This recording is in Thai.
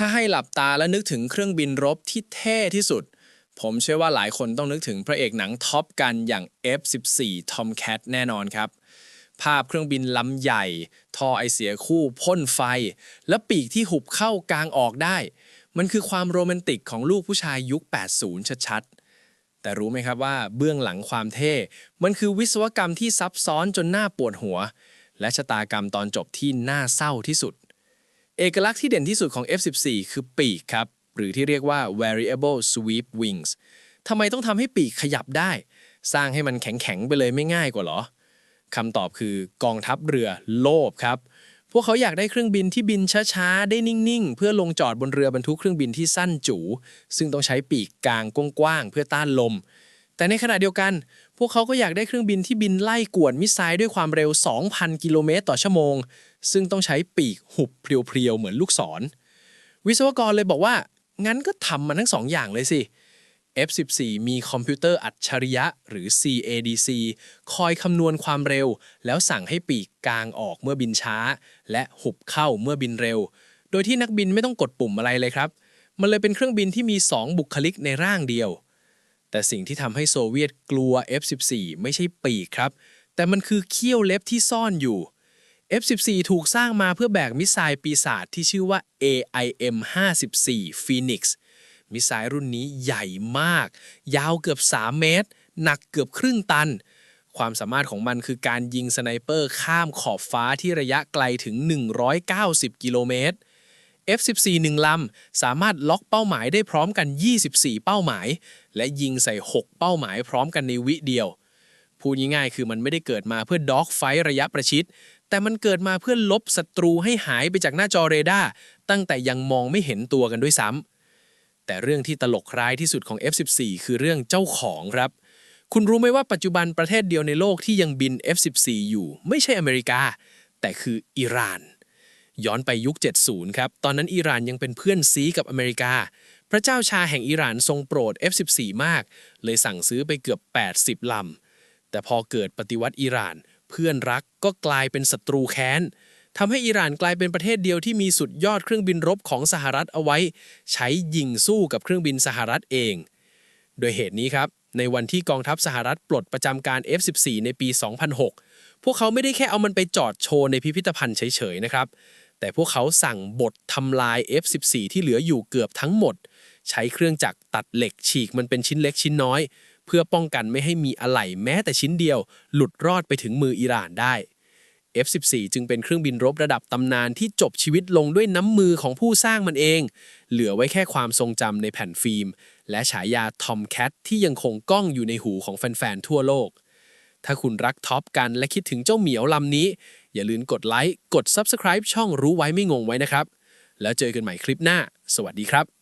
ถ้าให้หลับตาและนึกถึงเครื่องบินรบที่เท่ที่สุด ผมเชื่อว่าหลายคนต้องนึกถึงพระเอกหนังท็อปกันอย่าง F14 Tomcat แน่นอนครับ ภาพเครื่องบินลำใหญ่ ท่อไอเสียคู่พ่นไฟ และปีกที่หุบเข้ากลางออกได้ มันคือความโรแมนติกของลูกผู้ชายยุค 80 ชัดๆ แต่รู้ไหมครับว่าเบื้องหลังความเท่ มันคือวิศวกรรมที่ซับซ้อนจนน่าปวดหัว และชะตากรรมตอนจบที่น่าเศร้าที่สุด เอกลักษณ์ที่เด่นที่สุดของ F14 คือปีกครับ หรือที่เรียกว่า variable sweep wings ทำไมต้องทำให้ปีกขยับได้ สร้างให้มันแข็งๆ ไปเลยไม่ง่ายกว่าเหรอคำตอบคือกองทัพเรือโลภครับ พวกเขาอยากได้เครื่องบินที่บินช้าๆ ได้นิ่งๆ เพื่อลงจอดบนเรือบรรทุกเครื่องบินที่สั้นจูซึ่งต้องใช้ปีกกลางกว้างๆเพื่อต้านลม แต่ในขณะเดียวกัน พวกเขาก็อยากได้เครื่องบินที่บินไล่กวดมิสไซล์ด้วยความเร็ว 2,000 กิโลเมตรต่อชั่วโมง ซึ่งต้องใช้ปีกหุบเพรียวๆ เหมือนลูกศร วิศวกรเลยบอกว่า งั้นก็ทำมันทั้งสองอย่างเลยสิ F14 มีคอมพิวเตอร์อัจฉริยะ หรือ CADC คอยคำนวณความเร็ว แล้วสั่งให้ปีกกลางออกเมื่อบินช้า และหุบเข้าเมื่อบินเร็ว โดยที่นักบินไม่ต้องกดปุ่มอะไรเลยครับ มันเลยเป็นเครื่องบินที่มี 2 บุคลิกในร่างเดียว แต่สิ่งที่ทำให้โซเวียตกลัว F14 ไม่ใช่ปีกครับ แต่มันคือเขี้ยวเล็บที่ซ่อนอยู่ F14 ถูกสร้างมาเพื่อแบกมิสไซล์ปีศาจที่ชื่อว่า AIM-54 Phoenix มิสไซล์รุ่นนี้ใหญ่มาก ยาวเกือบ 3 เมตร หนักเกือบครึ่งตัน ความสามารถของมันคือการยิงสไนเปอร์ข้ามขอบฟ้าที่ระยะไกลถึง 190 กิโลเมตร F14 หนึ่งลำ สามารถล็อกเป้าหมายได้พร้อมกัน 24 เป้าหมาย และยิงใส่ 6 เป้าหมายพร้อมกันในวิเดียว พูดง่ายๆคือมันไม่ได้เกิดมาเพื่อด็อกไฟระยะประชิด แต่มันเกิดมาเพื่อลบศัตรูให้หายไปจากหน้าจอเรดาร์ตั้งแต่ยังมองไม่เห็นตัวกันด้วยซ้ำแต่เรื่องที่ตลกร้ายที่สุดของ F14 คือเรื่องเจ้าของครับคุณรู้ไหมว่าปัจจุบันประเทศเดียวในโลกที่ยังบิน F14 อยู่ ไม่ใช่อเมริกา แต่คืออิหร่าน ย้อนไปยุค 70 ครับ ตอนนั้นอิหร่านยังเป็นเพื่อนซีกับอเมริกา พระเจ้าชาแห่งอิหร่านทรงโปรด F14 มาก เลยสั่งซื้อไปเกือบ 80 ลำ แต่พอเกิดปฏิวัติอิหร่าน เพื่อนรักก็กลายเป็นศัตรูแค้นทำให้อิหร่านกลายเป็นประเทศเดียวที่มีสุดยอดเครื่องบินรบของสหรัฐเอาไว้ ใช้ยิงสู้กับเครื่องบินสหรัฐเอง โดยเหตุนี้ครับในวันที่กองทัพสหรัฐปลดประจำการ F14 ในปี 2006 พวกเขาไม่ได้แค่เอามันไปจอดโชว์ในพิพิธภัณฑ์เฉยๆนะครับ แต่พวกเขาสั่งบททำลาย F14 ที่เหลืออยู่เกือบทั้งหมด ใช้เครื่องจักรตัดเหล็กฉีกมันเป็นชิ้นเล็กชิ้นน้อย เพื่อป้องกันไม่ให้มีอะไหล่แม้แต่ชิ้นเดียว หลุดรอดไปถึงมืออิหร่านได้ F14 จึงเป็นเครื่องบินรบระดับตำนานที่จบชีวิตลงด้วยน้ำมือของผู้สร้างมันเอง เหลือไว้แค่ความทรงจำในแผ่นฟิล์ม และฉายาทอมแคทที่ยังคงก้องอยู่ในหูของแฟนๆทั่วโลก ถ้าคุณรักท็อปกันและคิดถึงเจ้าเหมียวลำนี้ อย่าลืมกดไลค์ กด Subscribe ช่องรู้ไว้ไม่งงไว้นะครับ แล้วเจอกันใหม่คลิปหน้า สวัสดีครับ